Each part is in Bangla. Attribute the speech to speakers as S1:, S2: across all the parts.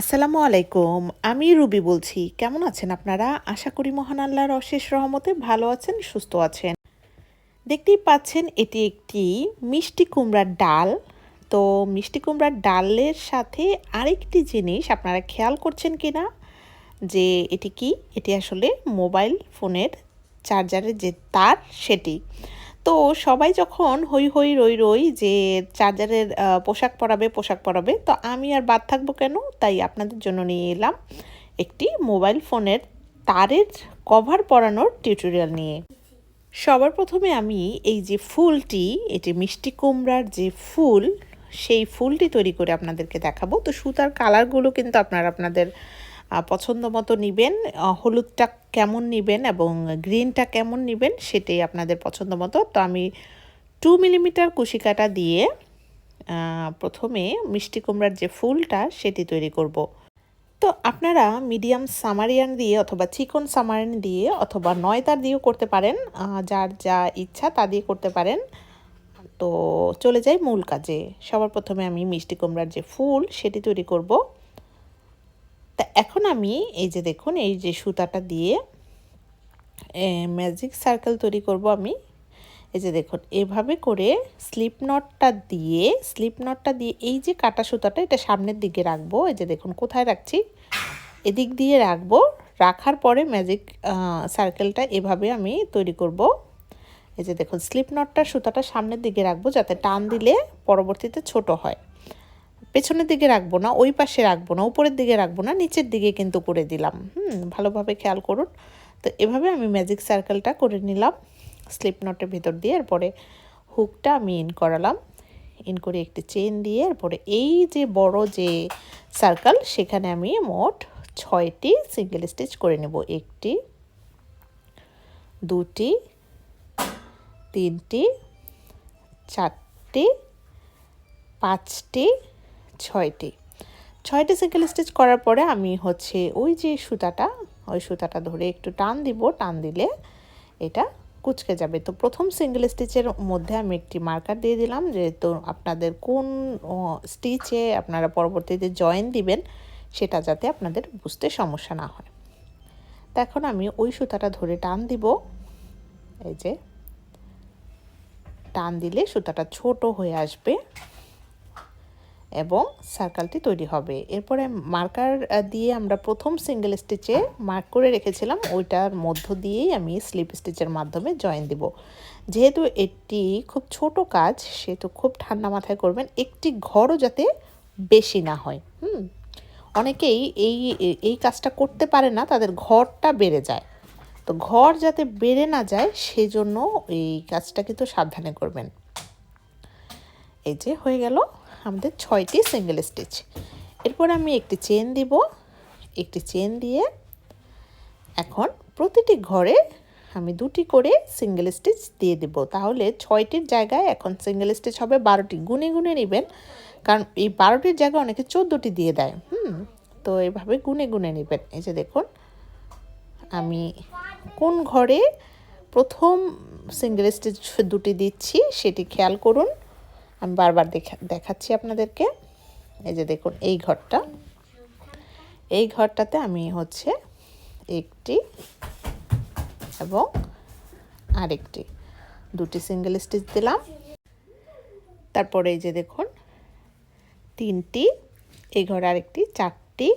S1: আসসালামু আলাইকুম আমি রুবি বলছি কেমন আছেন আপনারা আশা করি মহান আল্লাহর অশেষ রহমতে ভালো আছেন সুস্থ আছেন দেখতেই পাচ্ছেন এটি একটি মিষ্টি কুমড়ার ডাল তো মিষ্টি কুমড়ার ডালের সাথে আরেকটি জিনিস আপনারা খেয়াল করছেন কি না যে এটি কি এটি আসলে মোবাইল ফোনের চার্জারের যে তার সেটি তো সবাই যখন হই হই রই রই যে চার্জারের পোশাক পরাবে পোশাক পরাবে তো আমি আর বাদ থাকবো কেন তাই আপনাদের জন্য নিয়ে এলাম একটি মোবাইল ফোনের তারের কভার পরানোর টিউটোরিয়াল নিয়ে সবার প্রথমে আমি এই যে ফুলটি এটি মিষ্টি কুমড়ার যে ফুল সেই ফুলটি তৈরি করে আপনাদেরকে দেখাবো তো সুতার কালারগুলো কিন্তু আপনারা আপনাদের পছন্দ মতো নেবেন হলুদটা কেমন নেবেন এবং গ্রিনটা কেমন নেবেন সেটাই আপনাদের পছন্দ মতো তো আমি টু মিলিমিটার কুশি কাটা দিয়ে প্রথমে মিষ্টি কুমড়ার যে ফুলটা সেটি তৈরি করব। তো আপনারা মিডিয়াম সামারিয়ান দিয়ে অথবা চিকন সামারিয়ান দিয়ে অথবা নয়তার দিয়েও করতে পারেন যার যা ইচ্ছা তা দিয়ে করতে পারেন তো চলে যাই মূল কাজে সবার প্রথমে আমি মিষ্টি কুমড়ার যে ফুল সেটি তৈরি করবো তা এখন আমি এই যে দেখুন এই যে সুতাটা দিয়ে ম্যাজিক সার্কেল তৈরি করব আমি এই যে দেখুন এভাবে করে স্লিপ নটটা দিয়ে স্লিপ নটটা দিয়ে এই যে কাটা সুতাটা এটা সামনের দিকে রাখবো এই যে দেখুন কোথায় রাখছি এদিক দিয়ে রাখবো রাখার পরে ম্যাজিক সার্কেলটা এভাবে আমি তৈরি করব এই যে দেখুন স্লিপ নটটার সুতাটা সামনের দিকে রাখবো যাতে টান দিলে পরবর্তীতে ছোট হয় পেছনের দিকে রাখবো না ওই পাশে রাখবো না উপরের দিকে রাখবো না নিচের দিকে কিন্তু করে দিলাম হুম ভালোভাবে খেয়াল করুন তো এভাবে আমি ম্যাজিক সার্কেলটা করে নিলাম স্লিপ নটের ভেতর দিয়ে এরপরে হুকটা আমি ইন করালাম ইন করে একটি চেন দিয়ে এরপরে এই যে বড় যে সার্কেল সেখানে আমি মোট ছয়টি সিঙ্গেল স্টিচ করে নেব একটি দুটি তিনটি চারটি পাঁচটি ছয়টি ছয়টি সিঙ্গেল স্টিচ করার পরে আমি হচ্ছে ওই যে সুতাটা ওই সুতাটা ধরে একটু টান দিব টান দিলে এটা কুচকে যাবে তো প্রথম সিঙ্গেল স্টিচের মধ্যে আমি একটি মার্কার দিয়ে দিলাম যেহেতু আপনাদের কোন স্টিচে আপনারা পরবর্তীতে জয়েন দিবেন সেটা যাতে আপনাদের বুঝতে সমস্যা না হয় তো এখন আমি ওই সুতাটা ধরে টান দিব এই যে টান দিলে সুতাটা ছোট হয়ে আসবে এবং সার্কেলটি তৈরি হবে এরপরে মার্কার দিয়ে আমরা প্রথম সিঙ্গেল স্টিচে মার্ক করে রেখেছিলাম ওইটার মধ্য দিয়েই আমি স্লিপ স্টিচের মাধ্যমে জয়েন দিব যেহেতু এটি খুব ছোট কাজ সেহেতু খুব ঠান্ডা মাথায় করবেন একটি ঘরও যাতে বেশি না হয় হুম অনেকেই এই এই কাজটা করতে পারে না তাদের ঘরটা বেড়ে যায় তো ঘর যাতে বেড়ে না যায় সেজন্য এই কাজটা কিন্তু সাবধানে করবেন এই যে হয়ে গেল আমাদের ছয়টি সিঙ্গেল স্টিচ এরপর আমি একটি চেন দিব একটি চেন দিয়ে এখন প্রতিটি ঘরে আমি দুটি করে সিঙ্গেল স্টিচ দিয়ে দেব তাহলে ছয়টির জায়গায় এখন সিঙ্গেল স্টিচ হবে বারোটি গুনে গুনে নেবেন কারণ এই বারোটির জায়গায় অনেকে চোদ্দোটি দিয়ে দেয় হুম তো এভাবে গুনে গুনে নেবেন এই যে দেখুন আমি কোন ঘরে প্রথম সিঙ্গেল স্টিচ দুটি দিচ্ছি সেটি খেয়াল করুন আমি বারবার দেখা দেখাচ্ছি আপনাদেরকে এই যে দেখুন এই ঘরটা এই ঘরটাতে আমি হচ্ছে একটি এবং আরেকটি দুটি সিঙ্গেল স্টিচ দিলাম তারপরে এই যে দেখুন তিনটি এই ঘরে আরেকটি চারটি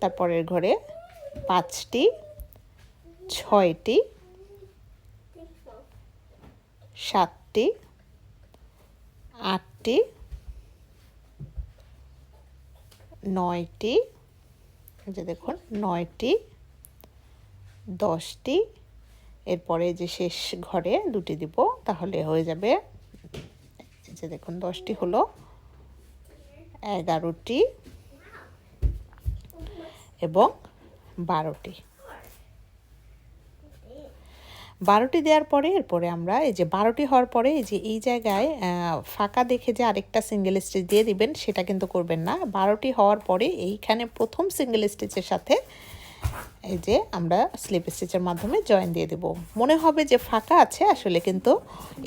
S1: তারপরের ঘরে পাঁচটি ছয়টি সাত সাতটি আটটি নয়টি যে দেখুন নয়টি দশটি এরপরে যে শেষ ঘরে দুটি দিব তাহলে হয়ে যাবে যে দেখুন দশটি হলো এগারোটি এবং বারোটি বারোটি দেওয়ার পরে এরপরে আমরা এই যে বারোটি হওয়ার পরে এই যে এই জায়গায় ফাঁকা দেখে যে আরেকটা সিঙ্গেল স্টিচ দিয়ে দিবেন সেটা কিন্তু করবেন না বারোটি হওয়ার পরে এইখানে প্রথম সিঙ্গেল স্টিচের সাথে এই যে আমরা স্লিপ স্টিচের মাধ্যমে জয়েন দিয়ে দেব মনে হবে যে ফাঁকা আছে আসলে কিন্তু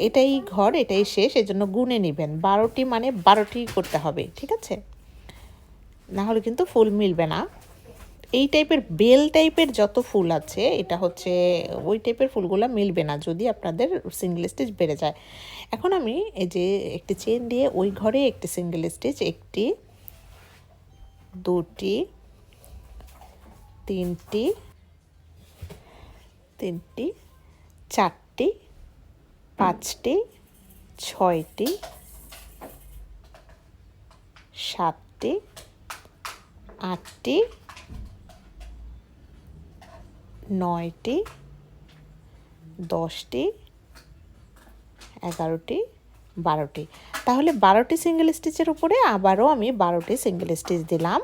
S1: এটাই ঘর এটাই শেষ এজন্য গুনে নেবেন বারোটি মানে বারোটি করতে হবে ঠিক আছে না হলে কিন্তু ফুল মিলবে না এই টাইপের বেল টাইপের যত ফুল আছে এটা হচ্ছে ওই টাইপের ফুলগুলো মিলবে না যদি আপনাদের সিঙ্গেল স্টিচ বেড়ে যায় এখন আমি এই যে একটি চেন দিয়ে ওই ঘরে একটি সিঙ্গেল স্টিচ একটি দুটি তিনটি তিনটি চারটি পাঁচটি ছয়টি সাতটি আটটি নয়টি দশটি এগারোটি বারোটি তাহলে বারোটি সিঙ্গেল স্টিচের উপরে আবারও আমি বারোটি সিঙ্গেল স্টিচ দিলাম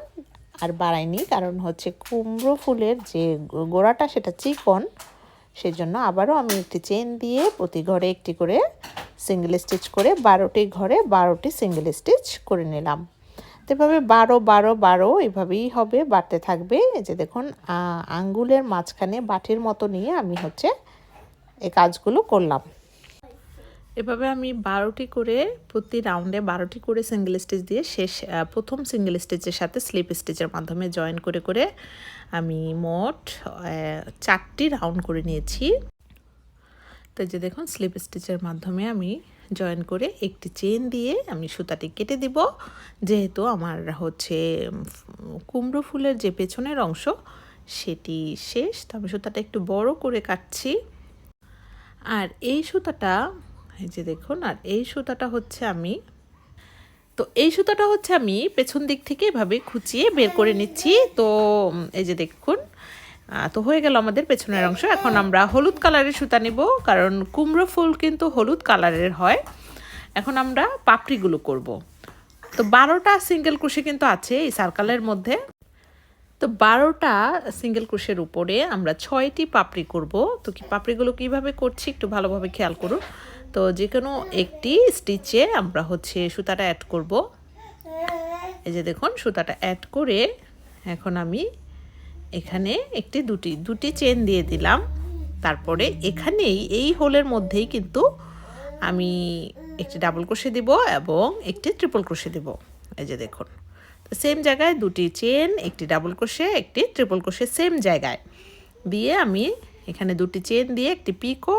S1: আর বাড়াইনি কারণ হচ্ছে কুমড়ো ফুলের যে গোড়াটা সেটা চিকন সেজন্য আবারও আমি একটি চেন দিয়ে প্রতি ঘরে একটি করে সিঙ্গেল স্টিচ করে বারোটি ঘরে বারোটি সিঙ্গেল স্টিচ করে নিলাম তো এভাবে বারো বারো বারো এভাবেই হবে বাড়তে থাকবে যে দেখুন আঙ্গুলের মাঝখানে বাটির মতো নিয়ে আমি হচ্ছে এই কাজগুলো করলাম এভাবে আমি বারোটি করে প্রতি রাউন্ডে বারোটি করে সিঙ্গেল স্টেজ দিয়ে শেষ প্রথম সিঙ্গেল স্টিচের সাথে স্লিপ স্টিচের মাধ্যমে জয়েন করে করে আমি মোট চারটি রাউন্ড করে নিয়েছি তো যে দেখুন স্লিপ স্টিচের মাধ্যমে আমি জয়েন করে একটি চেন দিয়ে আমি সুতাটি কেটে দিব যেহেতু আমার হচ্ছে কুমড়ো ফুলের যে পেছনের অংশ সেটি শেষ তো আমি সুতাটা একটু বড় করে কাটছি আর এই সুতাটা এই যে দেখুন আর এই সুতাটা হচ্ছে আমি তো এই সুতাটা হচ্ছে আমি পেছন দিক থেকে এভাবে খুঁচিয়ে বের করে নিচ্ছি তো এই যে দেখুন তো হয়ে গেল আমাদের পেছনের অংশ এখন আমরা হলুদ কালারের সুতা নিব কারণ কুমড়ো ফুল কিন্তু হলুদ কালারের হয় এখন আমরা পাপড়িগুলো করব। তো বারোটা সিঙ্গেল কুশি কিন্তু আছে এই সার্কালের মধ্যে তো বারোটা সিঙ্গেল ক্রুশের উপরে আমরা ছয়টি পাপড়ি করব তো কি পাপড়িগুলো কীভাবে করছি একটু ভালোভাবে খেয়াল করুন তো যে কোনো একটি স্টিচে আমরা হচ্ছে সুতাটা অ্যাড করব এই যে দেখুন সুতাটা অ্যাড করে এখন আমি এখানে একটি দুটি দুটি চেন দিয়ে দিলাম তারপরে এখানেই এই হোলের মধ্যেই কিন্তু আমি একটি ডাবল ক্রোশে দিব এবং একটি ট্রিপল ক্রোশে দিব এই যে দেখুন সেম জায়গায় দুটি চেন একটি ডাবল ক্রোশে একটি ট্রিপল ক্রোশে সেম জায়গায় দিয়ে আমি এখানে দুটি চেন দিয়ে একটি পিকো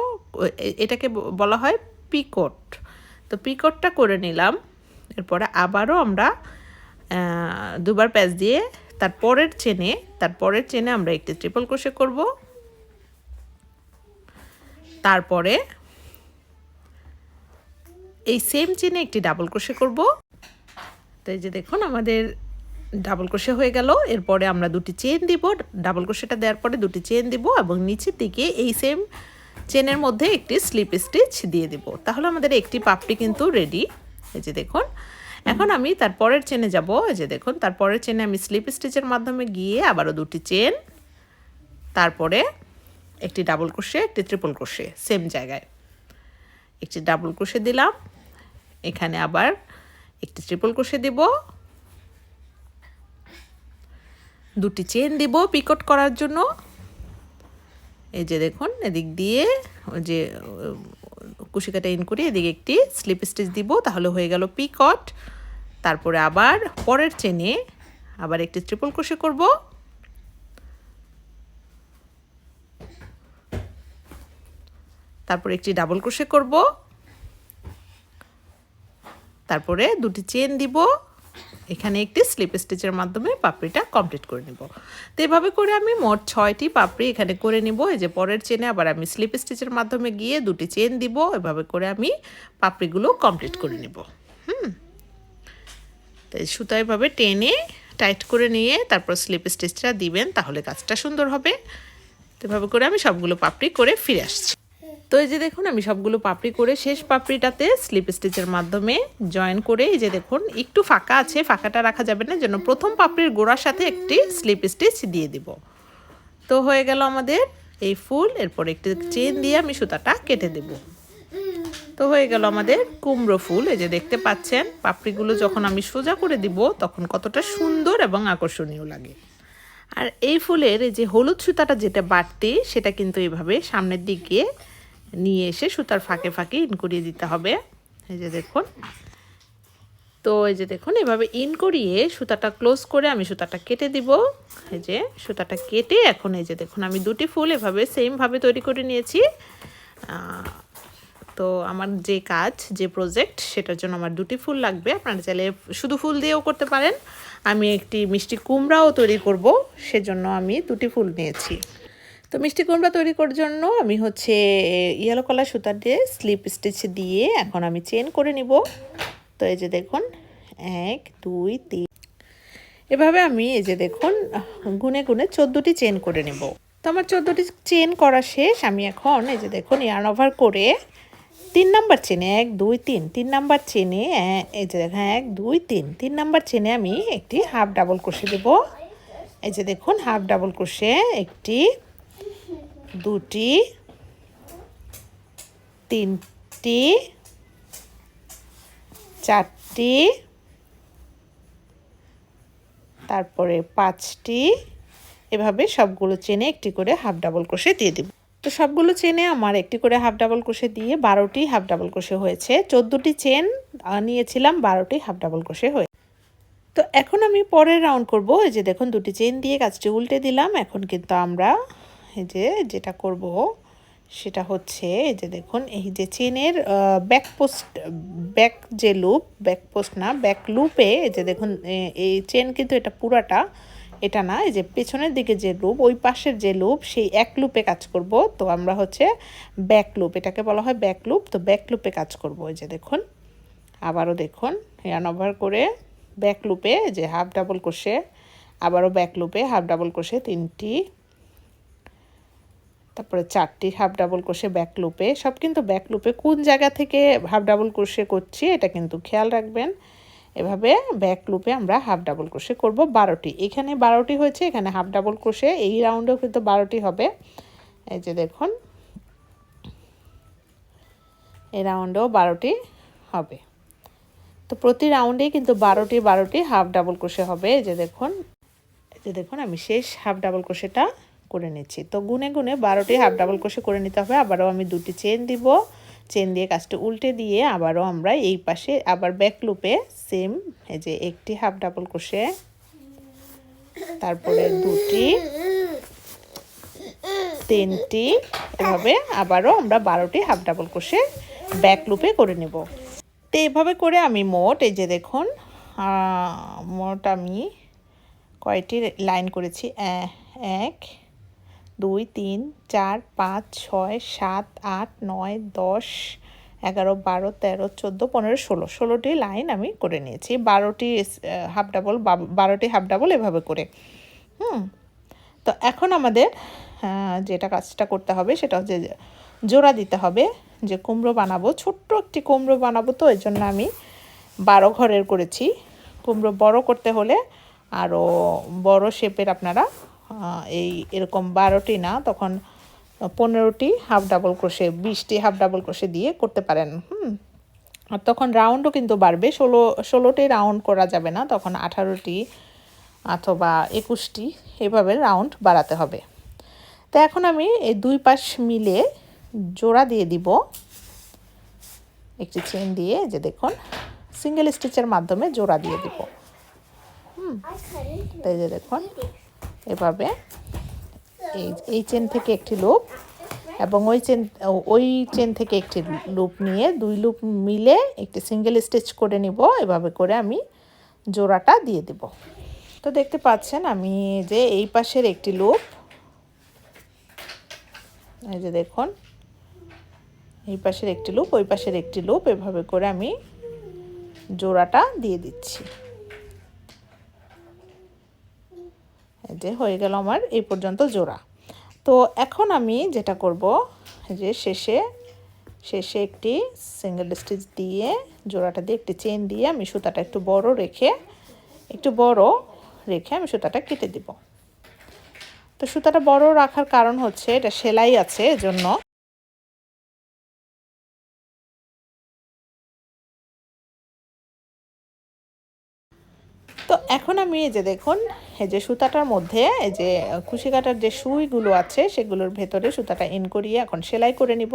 S1: এটাকে বলা হয় পিকট তো পিকটটা করে নিলাম এরপরে আবারও আমরা দুবার প্যাচ দিয়ে তার পরের চেনে তারপরের চেনে আমরা একটি ট্রিপল ক্রোশে করব তারপরে এই সেম চেনে একটি ডাবল ক্রোশে করব তো এই যে দেখুন আমাদের ডাবল ক্রোশে হয়ে গেল এরপরে আমরা দুটি চেন দিব ডাবল ক্রোশেটা দেওয়ার পরে দুটি চেন দিব এবং নিচের দিকে এই সেম চেনের মধ্যে একটি স্লিপ স্টিচ দিয়ে দিব তাহলে আমাদের একটি পাপড়ি কিন্তু রেডি এই যে দেখুন এখন আমি তার পরের চেনে যাব যে দেখুন তার পরের চেনে আমি স্লিপ স্টিচের মাধ্যমে গিয়ে আবারও দুটি চেন তারপরে একটি ডাবল কোষে একটি ট্রিপল কোষে সেম জায়গায় একটি ডাবল কোষে দিলাম এখানে আবার একটি ট্রিপল কোষে দিব দুটি চেন দিব পিকট করার জন্য এই যে দেখুন এদিক দিয়ে ওই যে কুশিকাটা ইন করে এদিকে একটি স্লিপ স্টিচ দিব তাহলে হয়ে গেল পিকট তারপরে আবার পরের চেনে আবার একটি ত্রিপল ক্রোশে করব তারপরে একটি ডাবল ক্রোশে করব তারপরে দুটি চেন দিব এখানে একটি স্লিপ স্টিচের মাধ্যমে পাপড়িটা কমপ্লিট করে নেব তো এভাবে করে আমি মোট ছয়টি পাপড়ি এখানে করে নিব এই যে পরের চেনে আবার আমি স্লিপ স্টিচের মাধ্যমে গিয়ে দুটি চেন দিব এভাবে করে আমি পাপড়িগুলো কমপ্লিট করে নিব হুম এভাবে টেনে টাইট করে নিয়ে তারপর স্লিপ স্টিচটা দিবেন তাহলে কাজটা সুন্দর হবে এভাবে করে আমি সবগুলো পাপড়ি করে ফিরে আসছি তো এই যে দেখুন আমি সবগুলো পাপড়ি করে শেষ পাপড়িটাতে স্লিপ স্টিচের মাধ্যমে জয়েন করে এই যে দেখুন একটু ফাঁকা আছে ফাঁকাটা রাখা যাবে না যেন প্রথম পাপড়ির গোড়ার সাথে একটি স্লিপ স্টিচ দিয়ে দিব তো হয়ে গেল আমাদের এই ফুল এরপর একটি চেন দিয়ে আমি সুতাটা কেটে দেবো তো হয়ে গেল আমাদের কুমড়ো ফুল এই যে দেখতে পাচ্ছেন পাপড়িগুলো যখন আমি সোজা করে দিব তখন কতটা সুন্দর এবং আকর্ষণীয় লাগে আর এই ফুলের যে হলুদ সুতাটা যেটা বাড়তি সেটা কিন্তু এভাবে সামনের দিকে নিয়ে এসে সুতার ফাঁকে ফাঁকে ইন করিয়ে দিতে হবে এই যে দেখুন তো এই যে দেখুন এভাবে ইন করিয়ে সুতাটা ক্লোজ করে আমি সুতাটা কেটে দিব এই যে সুতাটা কেটে এখন এই যে দেখুন আমি দুটি ফুল এভাবে সেমভাবে তৈরি করে নিয়েছি তো আমার যে কাজ যে প্রজেক্ট সেটার জন্য আমার দুটি ফুল লাগবে আপনারা চাইলে শুধু ফুল দিয়েও করতে পারেন আমি একটি মিষ্টি কুমড়াও তৈরি করব সেজন্য আমি দুটি ফুল নিয়েছি তো মিষ্টি কুমড়া তৈরি করার জন্য আমি হচ্ছে ইয়েলো কালার সুতা দিয়ে স্লিপ স্টিচ দিয়ে এখন আমি চেন করে নিব তো এই যে দেখুন এক দুই তিন এভাবে আমি এই যে দেখুন গুনে গুনে চোদ্দোটি চেন করে নেব তো আমার চোদ্দোটি চেন করা শেষ আমি এখন এই যে দেখুন ইয়ার্ন ওভার করে তিন নাম্বার চেনে এক দুই তিন তিন নাম্বার চেনে এই যে দেখা এক দুই তিন তিন নাম্বার চেনে আমি একটি হাফ ডাবল কষে দেব এই যে দেখুন হাফ ডাবল কষে একটি দুটি তিনটি চারটি তারপরে পাঁচটি এভাবে সবগুলো চেনে একটি করে হাফ ডাবল কষে দিয়ে দেব তো সবগুলো চেনে আমার একটি করে হাফ ডাবল কোষে দিয়ে বারোটি হাফ ডাবল কোষে হয়েছে চোদ্দোটি চেন নিয়েছিলাম বারোটি হাফ ডাবল কোষে হয়ে তো এখন আমি পরের রাউন্ড করব এই যে দেখুন দুটি চেন দিয়ে কাজটি উল্টে দিলাম এখন কিন্তু আমরা এই যে যেটা করব সেটা হচ্ছে এই যে দেখুন এই যে চেনের ব্যাক পোস্ট ব্যাক যে লুপ ব্যাক পোস্ট না ব্যাক লুপে এই যে দেখুন এই চেন কিন্তু এটা পুরাটা এটা না এই যে পেছনের দিকে যে লুপ ওই পাশের যে লুপ সেই এক লুপে কাজ করব তো আমরা হচ্ছে ব্যাক লুপ এটাকে বলা হয় ব্যাক লুপ তো ব্যাক লুপে কাজ করব ওই যে দেখুন আবারও দেখুন রান ওভার করে ব্যাক লুপে যে হাফ ডাবল কষে আবারও ব্যাক লুপে হাফ ডাবল কষে তিনটি তারপরে চারটি হাফ ডাবল কোষে ব্যাক লুপে সব কিন্তু ব্যাক লুপে কোন জায়গা থেকে হাফ ডাবল কষে করছি এটা কিন্তু খেয়াল রাখবেন এভাবে ব্যাক লুপে আমরা হাফ ডাবল ক্রোশে করব বারোটি এখানে বারোটি হয়েছে এখানে হাফ ডাবল ক্রোশে এই রাউন্ডেও কিন্তু বারোটি হবে এই যে দেখুন এই রাউন্ডেও বারোটি হবে তো প্রতি রাউন্ডেই কিন্তু বারোটি বারোটি হাফ ডাবল ক্রোশে হবে এই যে দেখুন এই যে দেখুন আমি শেষ হাফ ডাবল ক্রোশেটা করে নিচ্ছি তো গুনে গুনে বারোটি হাফ ডাবল ক্রোশে করে নিতে হবে আবারও আমি দুটি চেন দিব চেন দিয়ে কাজটা উল্টে দিয়ে আবারও আমরা এই পাশে আবার ব্যাক লুপে সেম এই যে একটি হাফ ডাবল কোষে তারপরে দুটি তিনটি এভাবে আবারও আমরা বারোটি হাফ ডাবল কোষে ব্যাক লুপে করে নেব তো এভাবে করে আমি মোট এই যে দেখুন মোট আমি কয়টি লাইন করেছি এক দুই তিন চার পাঁচ ছয় সাত আট নয় দশ এগারো বারো তেরো চোদ্দো পনেরো ষোলো ষোলোটি লাইন আমি করে নিয়েছি বারোটি হাফ ডাবল বারোটি হাফ ডাবল এভাবে করে হুম তো এখন আমাদের যেটা কাজটা করতে হবে সেটা হচ্ছে জোড়া দিতে হবে যে কুমড়ো বানাবো ছোট্ট একটি কুমড়ো বানাবো তো এই জন্য আমি বারো ঘরের করেছি কুমড়ো বড় করতে হলে আরও বড় শেপের আপনারা এই এরকম বারোটি না তখন পনেরোটি হাফ ডাবল ক্রোশে বিশটি হাফ ডাবল ক্রোশে দিয়ে করতে পারেন হুম আর তখন রাউন্ডও কিন্তু বাড়বে ষোলো ষোলোটি রাউন্ড করা যাবে না তখন আঠারোটি অথবা একুশটি এভাবে রাউন্ড বাড়াতে হবে তো এখন আমি এই দুই পাশ মিলে জোড়া দিয়ে দিব একটি চেন দিয়ে যে দেখুন সিঙ্গেল স্টিচের মাধ্যমে জোড়া দিয়ে দিব হুম তাই যে দেখুন এভাবে এই এই চেন থেকে একটি লুপ এবং ওই চেন ওই চেন থেকে একটি লুপ নিয়ে দুই লুপ মিলে একটি সিঙ্গেল স্টিচ করে নিব এভাবে করে আমি জোড়াটা দিয়ে দেব তো দেখতে পাচ্ছেন আমি যে এই পাশের একটি লুপ এই যে দেখুন এই পাশের একটি লুপ ওই পাশের একটি লুপ এভাবে করে আমি জোড়াটা দিয়ে দিচ্ছি যে হয়ে গেল আমার এই পর্যন্ত জোড়া তো এখন আমি যেটা করব যে শেষে শেষে একটি সিঙ্গেল স্টিচ দিয়ে জোড়াটা দিয়ে একটি চেন দিয়ে আমি সুতাটা একটু বড় রেখে একটু বড় রেখে আমি সুতাটা কেটে দিব তো সুতাটা বড় রাখার কারণ হচ্ছে এটা সেলাই আছে এজন্য তো এখন আমি এই যে দেখুন এই যে সুতাটার মধ্যে এই যে খুশি কাটার যে সুইগুলো আছে সেগুলোর ভেতরে সুতাটা ইন করিয়ে এখন সেলাই করে নিব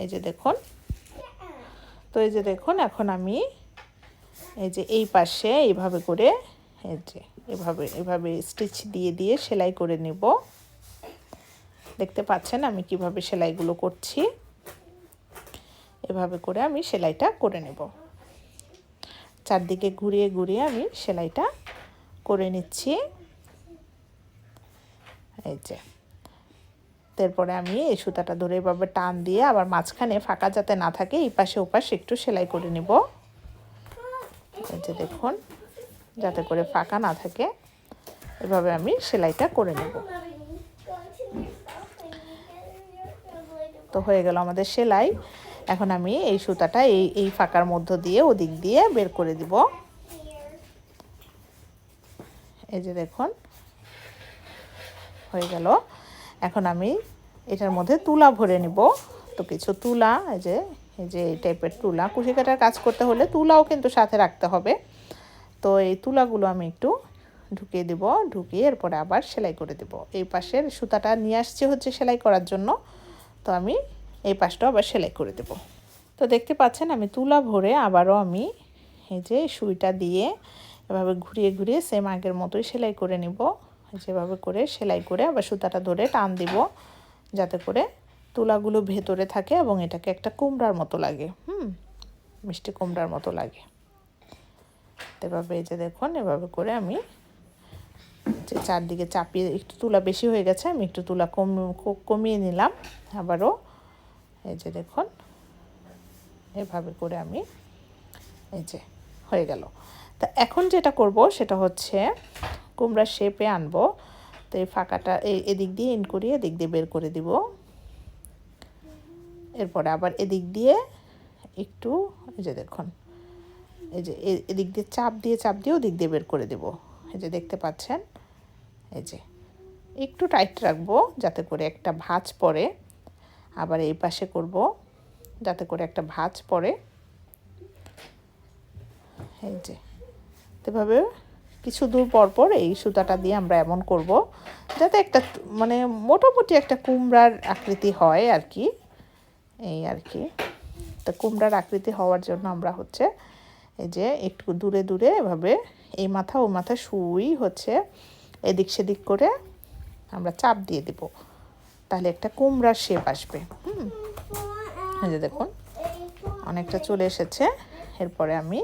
S1: এই যে দেখুন তো এই যে দেখুন এখন আমি এই যে এই পাশে এইভাবে করে এই যে এভাবে এভাবে স্টিচ দিয়ে দিয়ে সেলাই করে নেব দেখতে পাচ্ছেন আমি কিভাবে সেলাইগুলো করছি এভাবে করে আমি সেলাইটা করে নেব চারদিকে ঘুরিয়ে ঘুরিয়ে আমি সেলাইটা করে নিচ্ছি এই যে তারপরে আমি এই সুতাটা ধরে এভাবে টান দিয়ে আবার মাঝখানে ফাঁকা যাতে না থাকে এই পাশে ওপাশে একটু সেলাই করে নিব এই যে দেখুন যাতে করে ফাঁকা না থাকে এভাবে আমি সেলাইটা করে নেব তো হয়ে গেল আমাদের সেলাই এখন আমি এই সুতাটা এই এই ফাঁকার মধ্য দিয়ে ওদিক দিয়ে বের করে দিব এই যে দেখুন হয়ে গেল এখন আমি এটার মধ্যে তুলা ভরে নিব তো কিছু তুলা এই যে এই যে এই টাইপের তুলা কুশি কাটার কাজ করতে হলে তুলাও কিন্তু সাথে রাখতে হবে তো এই তুলাগুলো আমি একটু ঢুকিয়ে দেব ঢুকিয়ে এরপরে আবার সেলাই করে দেব এই পাশের সুতাটা নিয়ে আসছে হচ্ছে সেলাই করার জন্য তো আমি এই পাশটাও আবার সেলাই করে দেব তো দেখতে পাচ্ছেন আমি তুলা ভরে আবারও আমি এই যে সুইটা দিয়ে এভাবে ঘুরিয়ে ঘুরিয়ে সেম আগের মতোই সেলাই করে নিব যেভাবে করে সেলাই করে আবার সুতাটা ধরে টান দিব যাতে করে তুলাগুলো ভেতরে থাকে এবং এটাকে একটা কুমড়ার মতো লাগে হুম মিষ্টি কুমড়ার মতো লাগে এভাবে এই যে দেখুন এভাবে করে আমি যে চারদিকে চাপিয়ে একটু তুলা বেশি হয়ে গেছে আমি একটু তুলা কম কমিয়ে নিলাম আবারও এই যে দেখুন এভাবে করে আমি এই যে হয়ে গেল তা এখন যেটা করব সেটা হচ্ছে কুমড়া শেপে আনবো তো এই ফাঁকাটা এই এদিক দিয়ে ইন করিয়ে এদিক দিয়ে বের করে দিব এরপরে আবার এদিক দিয়ে একটু এই যে দেখুন এই যে এদিক দিয়ে চাপ দিয়ে চাপ দিয়ে ওদিক দিয়ে বের করে দেব এই যে দেখতে পাচ্ছেন এই যে একটু টাইট রাখবো যাতে করে একটা ভাঁজ পড়ে আবার এই পাশে করব যাতে করে একটা ভাজ পড়ে এই যে এভাবে কিছু দূর পরপর এই সুতাটা দিয়ে আমরা এমন করব যাতে একটা মানে মোটামুটি একটা কুমড়ার আকৃতি হয় আর কি এই আর কি তো কুমড়ার আকৃতি হওয়ার জন্য আমরা হচ্ছে এই যে একটু দূরে দূরে এভাবে এই মাথা ও মাথা শুই হচ্ছে এদিক সেদিক করে আমরা চাপ দিয়ে দেবো তাহলে একটা কুমড়ার শেপ আসবে হুম যে দেখুন অনেকটা চলে এসেছে এরপরে আমি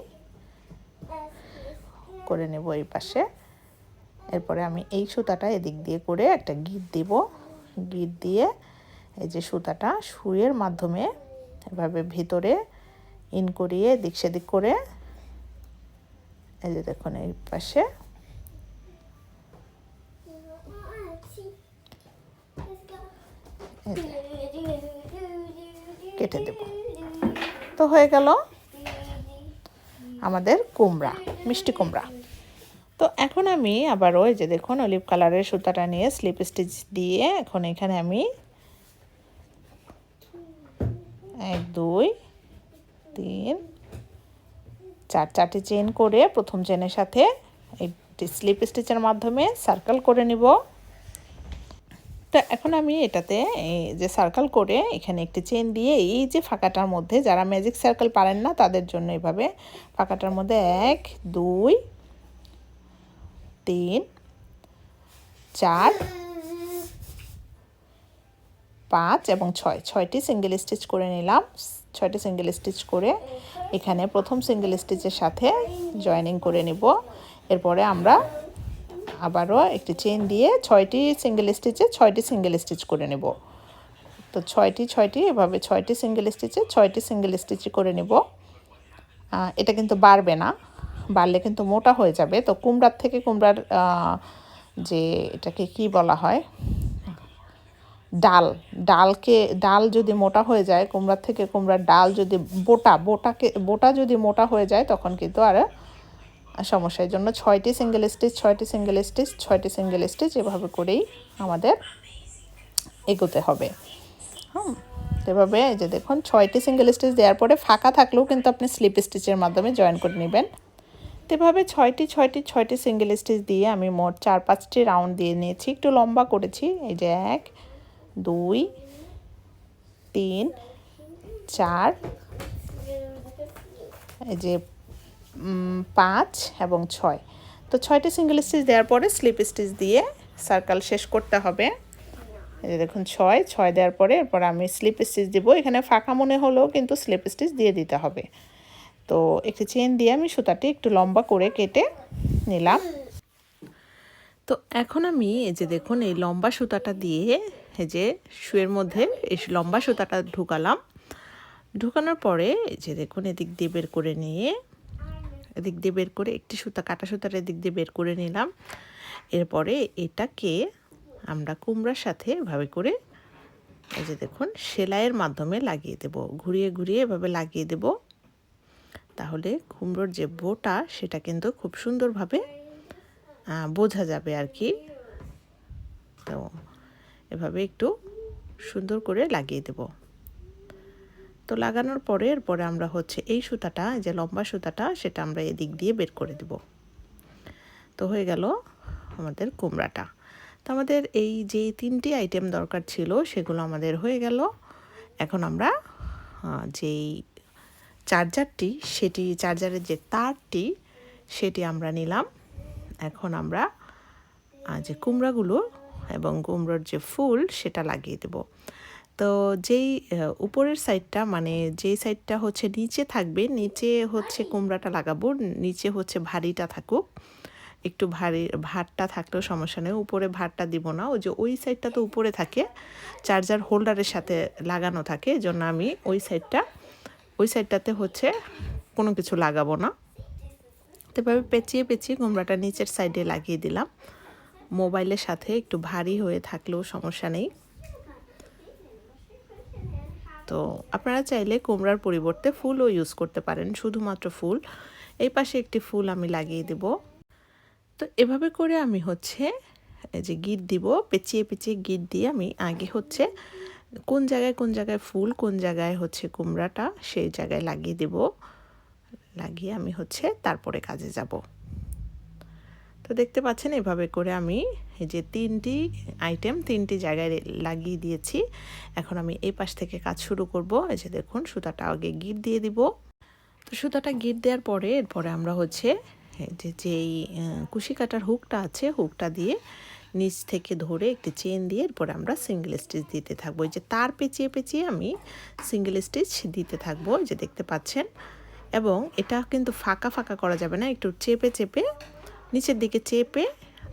S1: করে নেব এই পাশে এরপরে আমি এই সুতাটা এদিক দিয়ে করে একটা গিট দেব গিট দিয়ে এই যে সুতাটা শুয়ের মাধ্যমে এভাবে ভিতরে ইন করিয়ে দিক সেদিক করে এই যে দেখুন এই পাশে কেটে দেব তো হয়ে গেল আমাদের কুমড়া মিষ্টি কুমড়া তো এখন আমি আবার ওই যে দেখুন অলিভ কালারের সুতাটা নিয়ে স্লিপ স্টিচ দিয়ে এখন এখানে আমি এক দুই তিন চার চারটি চেন করে প্রথম চেনের সাথে এই স্লিপ স্টিচের মাধ্যমে সার্কেল করে নিব তো এখন আমি এটাতে যে সার্কেল করে এখানে একটি চেন দিয়ে এই যে ফাঁকাটার মধ্যে যারা ম্যাজিক সার্কেল পারেন না তাদের জন্য এভাবে ফাঁকাটার মধ্যে এক দুই তিন চার পাঁচ এবং ছয় ছয়টি সিঙ্গেল স্টিচ করে নিলাম ছয়টি সিঙ্গেল স্টিচ করে এখানে প্রথম সিঙ্গেল স্টিচের সাথে জয়েনিং করে নিব এরপরে আমরা আবারও একটি চেন দিয়ে ছয়টি সিঙ্গেল স্টিচে ছয়টি সিঙ্গেল স্টিচ করে নেব তো ছয়টি ছয়টি এভাবে ছয়টি সিঙ্গেল স্টিচে ছয়টি সিঙ্গেল স্টিচ করে নেব এটা কিন্তু বাড়বে না বাড়লে কিন্তু মোটা হয়ে যাবে তো কুমড়ার থেকে কুমড়ার যে এটাকে কি বলা হয় ডাল ডালকে ডাল যদি মোটা হয়ে যায় কুমড়ার থেকে কুমড়ার ডাল যদি বোটা বোটাকে বোটা যদি মোটা হয়ে যায় তখন কিন্তু আর সমস্যা এই জন্য ছয়টি সিঙ্গেল স্টিচ ছয়টি সিঙ্গেল স্টিচ ছয়টি সিঙ্গেল স্টিচ এভাবে করেই আমাদের এগোতে হবে হুম এভাবে এই যে দেখুন ছয়টি সিঙ্গেল স্টিচ দেওয়ার পরে ফাঁকা থাকলেও কিন্তু আপনি স্লিপ স্টিচের মাধ্যমে জয়েন করে নেবেন এভাবে ছয়টি ছয়টি ছয়টি সিঙ্গেল স্টিচ দিয়ে আমি মোট চার পাঁচটি রাউন্ড দিয়ে নিয়েছি একটু লম্বা করেছি এই যে এক দুই তিন চার এই যে পাঁচ এবং ছয় তো ছয়টা সিঙ্গেল স্টিচ দেওয়ার পরে স্লিপ স্টিচ দিয়ে সার্কাল শেষ করতে হবে এই দেখুন ছয় ছয় দেওয়ার পরে এরপর আমি স্লিপ স্টিচ দিব এখানে ফাঁকা মনে হলেও কিন্তু স্লিপ স্টিচ দিয়ে দিতে হবে তো একটি চেন দিয়ে আমি সুতাটি একটু লম্বা করে কেটে নিলাম তো এখন আমি এই যে দেখুন এই লম্বা সুতাটা দিয়ে এই যে শুয়ের মধ্যে এই লম্বা সুতাটা ঢুকালাম ঢুকানোর পরে এই যে দেখুন এদিক দিয়ে বের করে নিয়ে এদিক দিয়ে বের করে একটি সুতা কাটা সুতার এদিক দিয়ে বের করে নিলাম এরপরে এটাকে আমরা কুমড়ার সাথে এভাবে করে এই যে দেখুন সেলাইয়ের মাধ্যমে লাগিয়ে দেব ঘুরিয়ে ঘুরিয়ে এভাবে লাগিয়ে দেব তাহলে কুমড়োর যে বোটা সেটা কিন্তু খুব সুন্দরভাবে বোঝা যাবে আর কি তো এভাবে একটু সুন্দর করে লাগিয়ে দেবো তো লাগানোর পরে এরপরে আমরা হচ্ছে এই সুতাটা যে লম্বা সুতাটা সেটা আমরা এদিক দিয়ে বের করে দেব তো হয়ে গেল আমাদের কুমড়াটা তো আমাদের এই যে তিনটি আইটেম দরকার ছিল সেগুলো আমাদের হয়ে গেল এখন আমরা যেই চার্জারটি সেটি চার্জারের যে তারটি সেটি আমরা নিলাম এখন আমরা যে কুমড়াগুলো এবং কুমড়োর যে ফুল সেটা লাগিয়ে দেবো তো যেই উপরের সাইডটা মানে যেই সাইডটা হচ্ছে নিচে থাকবে নিচে হচ্ছে কুমড়াটা লাগাবো নিচে হচ্ছে ভারীটা থাকুক একটু ভারী ভাতটা থাকলেও সমস্যা নেই উপরে ভাতটা দিব না ওই যে ওই সাইডটা তো উপরে থাকে চার্জার হোল্ডারের সাথে লাগানো থাকে জন্য আমি ওই সাইডটা ওই সাইডটাতে হচ্ছে কোনো কিছু লাগাবো না তারপরে পেঁচিয়ে পেঁচিয়ে কুমড়াটা নিচের সাইডে লাগিয়ে দিলাম মোবাইলের সাথে একটু ভারী হয়ে থাকলেও সমস্যা নেই তো আপনারা চাইলে কুমড়ার পরিবর্তে ফুলও ইউজ করতে পারেন শুধুমাত্র ফুল এই পাশে একটি ফুল আমি লাগিয়ে দেব তো এভাবে করে আমি হচ্ছে যে গিট দিব পেঁচিয়ে পেঁচিয়ে গিট দিয়ে আমি আগে হচ্ছে কোন জায়গায় কোন জায়গায় ফুল কোন জায়গায় হচ্ছে কুমড়াটা সেই জায়গায় লাগিয়ে দেব লাগিয়ে আমি হচ্ছে তারপরে কাজে যাব তো দেখতে পাচ্ছেন এভাবে করে আমি এই যে তিনটি আইটেম তিনটি জায়গায় লাগিয়ে দিয়েছি এখন আমি এই পাশ থেকে কাজ শুরু করব এই যে দেখুন সুতাটা আগে গিট দিয়ে দিব তো সুতাটা গিট দেওয়ার পরে এরপরে আমরা হচ্ছে যে যেই কুশি কাটার হুকটা আছে হুকটা দিয়ে নিচ থেকে ধরে একটি চেন দিয়ে এরপরে আমরা সিঙ্গেল স্টিচ দিতে থাকবো যে তার পেঁচিয়ে পেঁচিয়ে আমি সিঙ্গেল স্টিচ দিতে থাকবো যে দেখতে পাচ্ছেন এবং এটা কিন্তু ফাঁকা ফাঁকা করা যাবে না একটু চেপে চেপে নিচের দিকে চেপে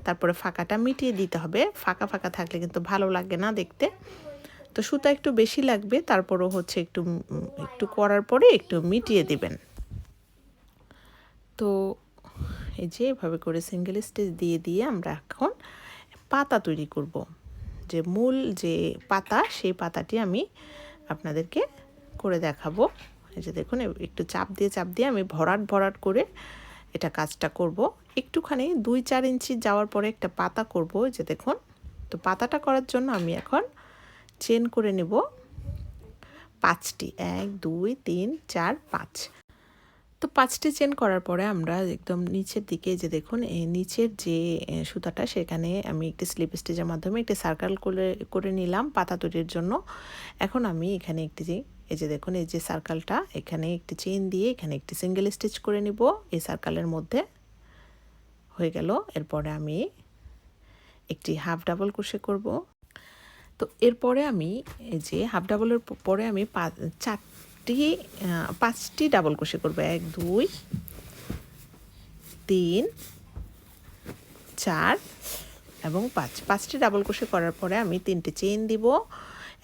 S1: তারপরে ফাঁকাটা মিটিয়ে দিতে হবে ফাঁকা ফাঁকা থাকলে কিন্তু ভালো লাগে না দেখতে তো সুতা একটু বেশি লাগবে তারপরও হচ্ছে একটু একটু করার পরে একটু মিটিয়ে দিবেন তো এই যে এভাবে করে সিঙ্গেল স্টেজ দিয়ে দিয়ে আমরা এখন পাতা তৈরি করব যে মূল যে পাতা সেই পাতাটি আমি আপনাদেরকে করে দেখাবো এই যে দেখুন একটু চাপ দিয়ে চাপ দিয়ে আমি ভরাট ভরাট করে এটা কাজটা করব একটুখানি দুই চার ইঞ্চি যাওয়ার পরে একটা পাতা করব যে দেখুন তো পাতাটা করার জন্য আমি এখন চেন করে নেব পাঁচটি এক দুই তিন চার পাঁচ তো পাঁচটি চেন করার পরে আমরা একদম নিচের দিকে যে দেখুন নিচের যে সুতাটা সেখানে আমি একটি স্লিপ স্টিচের মাধ্যমে একটি সার্কেল করে করে নিলাম পাতা তৈরির জন্য এখন আমি এখানে একটি যে এই যে দেখুন এই যে সার্কেলটা এখানে একটি চেন দিয়ে এখানে একটি সিঙ্গেল স্টিচ করে নিব এই সার্কেলের মধ্যে হয়ে গেল এরপরে আমি একটি হাফ ডাবল ক্রোশে করব তো এরপরে আমি এই যে হাফ ডাবলের পরে আমি চারটি পাঁচটি ডাবল ক্রোশে করব এক দুই তিন চার এবং পাঁচ পাঁচটি ডাবল ক্রোশে করার পরে আমি তিনটে চেইন দিব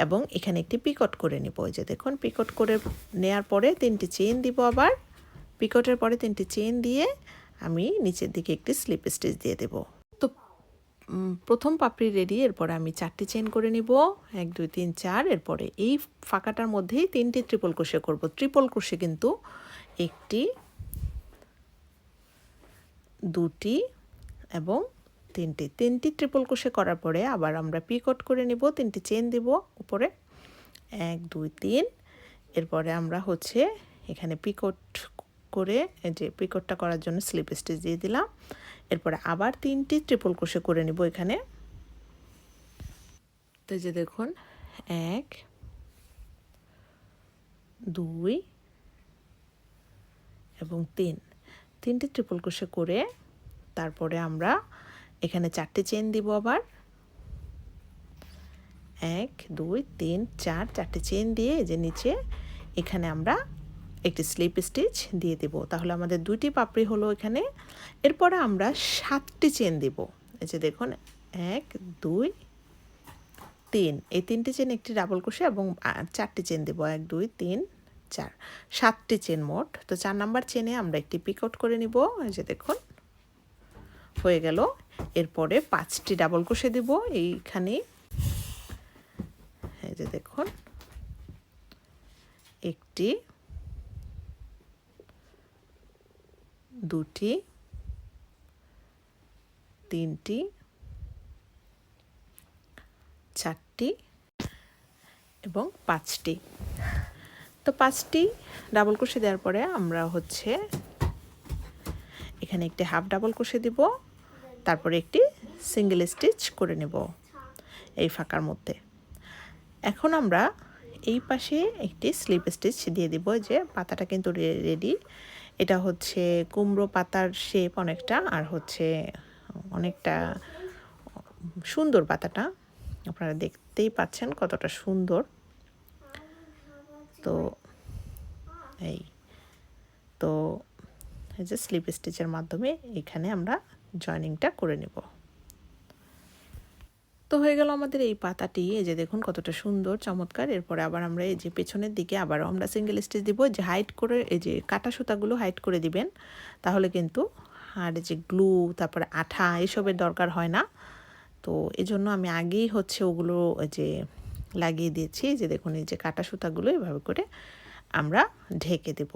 S1: এবং এখানে একটি পিকট করে নিব যে দেখুন পিকট করে নেয়ার পরে তিনটি চেন দিব আবার পিকটের পরে তিনটি চেন দিয়ে আমি নিচের দিকে একটি স্লিপ স্টিচ দিয়ে দেব তো প্রথম পাপড়ি রেডি এরপর আমি চারটি চেন করে নিব এক দুই তিন চার এরপরে এই ফাঁকাটার মধ্যেই তিনটি ট্রিপল ক্রোশে করব ট্রিপল ক্রোশে কিন্তু একটি দুটি এবং তিনটি তিনটি ট্রিপল কোষে করার পরে আবার আমরা পিকট করে নিব তিনটি চেন দিব উপরে এক দুই তিন এরপরে আমরা হচ্ছে এখানে পিকট করে যে পিকটটা করার জন্য স্লিপ স্টিচ দিয়ে দিলাম এরপরে আবার তিনটি ট্রিপল কোষে করে নিব এখানে তো যে দেখুন এক দুই এবং তিন তিনটি ট্রিপল কোষে করে তারপরে আমরা এখানে চারটে চেন দিব আবার এক দুই তিন চার চারটে চেন দিয়ে যে নিচে এখানে আমরা একটি স্লিপ স্টিচ দিয়ে দেব তাহলে আমাদের দুইটি পাপড়ি হলো এখানে এরপরে আমরা সাতটি চেন দিব এই যে দেখুন এক দুই তিন এই তিনটি চেন একটি ডাবল কোষে এবং চারটি চেন দেব এক দুই তিন চার সাতটি চেন মোট তো চার নাম্বার চেনে আমরা একটি পিক আউট করে নিব এই যে দেখুন হয়ে গেল এরপরে পাঁচটি ডাবল কষে দেব এইখানে এই যে দেখুন একটি দুটি তিনটি চারটি এবং পাঁচটি তো পাঁচটি ডাবল ক্রোশে দেওয়ার পরে আমরা হচ্ছে এখানে একটি হাফ ডাবল কষে দিব তারপরে একটি সিঙ্গেল স্টিচ করে নেব এই ফাঁকার মধ্যে এখন আমরা এই পাশে একটি স্লিপ স্টিচ দিয়ে দিব যে পাতাটা কিন্তু রেডি এটা হচ্ছে কুমড়ো পাতার শেপ অনেকটা আর হচ্ছে অনেকটা সুন্দর পাতাটা আপনারা দেখতেই পাচ্ছেন কতটা সুন্দর তো এই তো এই যে স্লিপ স্টিচের মাধ্যমে এখানে আমরা জয়নিংটা করে নেব তো হয়ে গেল আমাদের এই পাতাটি এই যে দেখুন কতটা সুন্দর চমৎকার এরপরে আবার আমরা এই যে পেছনের দিকে আবারও আমরা সিঙ্গেল স্টিচ দিব যে হাইট করে এই যে কাটা সুতাগুলো হাইট করে দিবেন তাহলে কিন্তু আর যে গ্লু তারপরে আঠা এসবের দরকার হয় না তো এজন্য আমি আগেই হচ্ছে ওগুলো যে লাগিয়ে দিয়েছি যে দেখুন এই যে কাটা সুতাগুলো এভাবে করে আমরা ঢেকে দেব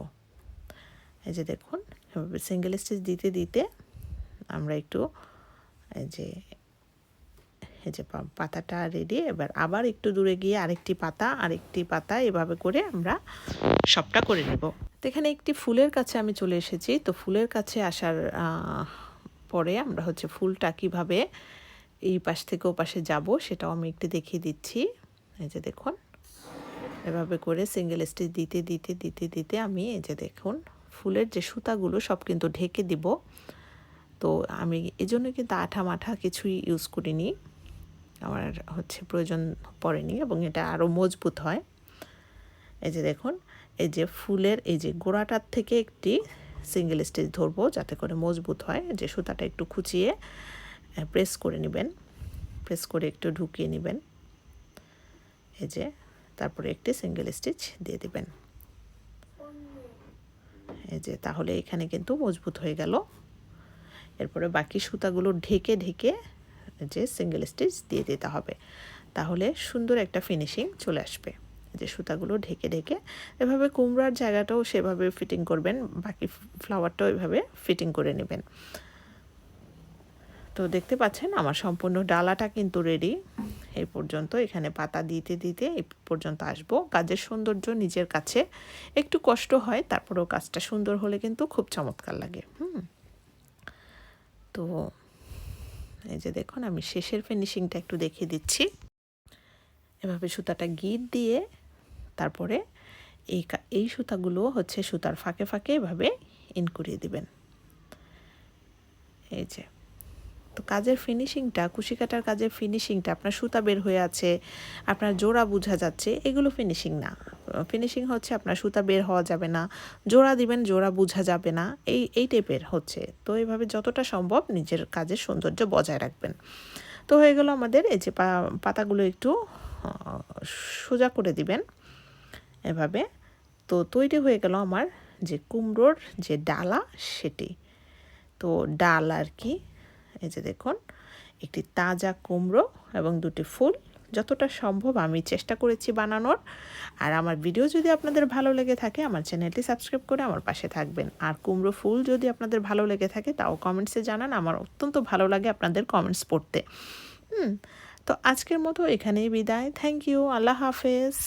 S1: এই যে দেখুন এভাবে সিঙ্গেল স্টিচ দিতে দিতে আমরা একটু যে এই যে পাতাটা রেডি এবার আবার একটু দূরে গিয়ে আরেকটি পাতা আরেকটি পাতা এভাবে করে আমরা সবটা করে নেব তো এখানে একটি ফুলের কাছে আমি চলে এসেছি তো ফুলের কাছে আসার পরে আমরা হচ্ছে ফুলটা কিভাবে এই পাশ থেকে ও পাশে যাব সেটাও আমি একটু দেখিয়ে দিচ্ছি এই যে দেখুন এভাবে করে সিঙ্গেল স্টিচ দিতে দিতে দিতে দিতে আমি এই যে দেখুন ফুলের যে সুতাগুলো সব কিন্তু ঢেকে দিব তো আমি এজন্য কিন্তু আঠা মাঠা কিছুই ইউজ করিনি আমার হচ্ছে প্রয়োজন পড়েনি এবং এটা আরও মজবুত হয় এই যে দেখুন এই যে ফুলের এই যে গোড়াটার থেকে একটি সিঙ্গেল স্টিচ ধরবো যাতে করে মজবুত হয় যে সুতাটা একটু খুঁচিয়ে প্রেস করে নেবেন প্রেস করে একটু ঢুকিয়ে নেবেন এই যে তারপরে একটি সিঙ্গেল স্টিচ দিয়ে দেবেন এই যে তাহলে এখানে কিন্তু মজবুত হয়ে গেল এরপরে বাকি সুতাগুলো ঢেকে ঢেকে যে সিঙ্গেল স্টিচ দিয়ে দিতে হবে তাহলে সুন্দর একটা ফিনিশিং চলে আসবে যে সুতাগুলো ঢেকে ঢেকে এভাবে কুমড়ার জায়গাটাও সেভাবে ফিটিং করবেন বাকি ফ্লাওয়ারটাও এভাবে ফিটিং করে নেবেন তো দেখতে পাচ্ছেন আমার সম্পূর্ণ ডালাটা কিন্তু রেডি এই পর্যন্ত এখানে পাতা দিতে দিতে এই পর্যন্ত আসব কাজের সৌন্দর্য নিজের কাছে একটু কষ্ট হয় তারপরেও কাজটা সুন্দর হলে কিন্তু খুব চমৎকার লাগে হুম তো এই যে দেখুন আমি শেষের ফিনিশিংটা একটু দেখিয়ে দিচ্ছি এভাবে সুতাটা গিট দিয়ে তারপরে এই এই সুতাগুলো হচ্ছে সুতার ফাঁকে ফাঁকে এভাবে ইন করিয়ে দিবেন এই যে তো কাজের ফিনিশিংটা কুশি কাটার কাজের ফিনিশিংটা আপনার সুতা বের হয়ে আছে আপনার জোড়া বোঝা যাচ্ছে এগুলো ফিনিশিং না ফিনিশিং হচ্ছে আপনার সুতা বের হওয়া যাবে না জোড়া দিবেন জোড়া বোঝা যাবে না এই এই টাইপের হচ্ছে তো এইভাবে যতটা সম্ভব নিজের কাজের সৌন্দর্য বজায় রাখবেন তো হয়ে গেল আমাদের এই যে পাতাগুলো একটু সোজা করে দিবেন এভাবে তো তৈরি হয়ে গেল আমার যে কুমড়োর যে ডালা সেটি তো ডাল আর কি এই যে দেখুন একটি তাজা কুমড়ো এবং দুটি ফুল যতটা সম্ভব আমি চেষ্টা করেছি বানানোর আর আমার ভিডিও যদি আপনাদের ভালো লেগে থাকে আমার চ্যানেলটি সাবস্ক্রাইব করে আমার পাশে থাকবেন আর কুমড়ো ফুল যদি আপনাদের ভালো লেগে থাকে তাও কমেন্টসে জানান আমার অত্যন্ত ভালো লাগে আপনাদের কমেন্টস পড়তে হুম তো আজকের মতো এখানেই বিদায় থ্যাংক ইউ আল্লাহ হাফেজ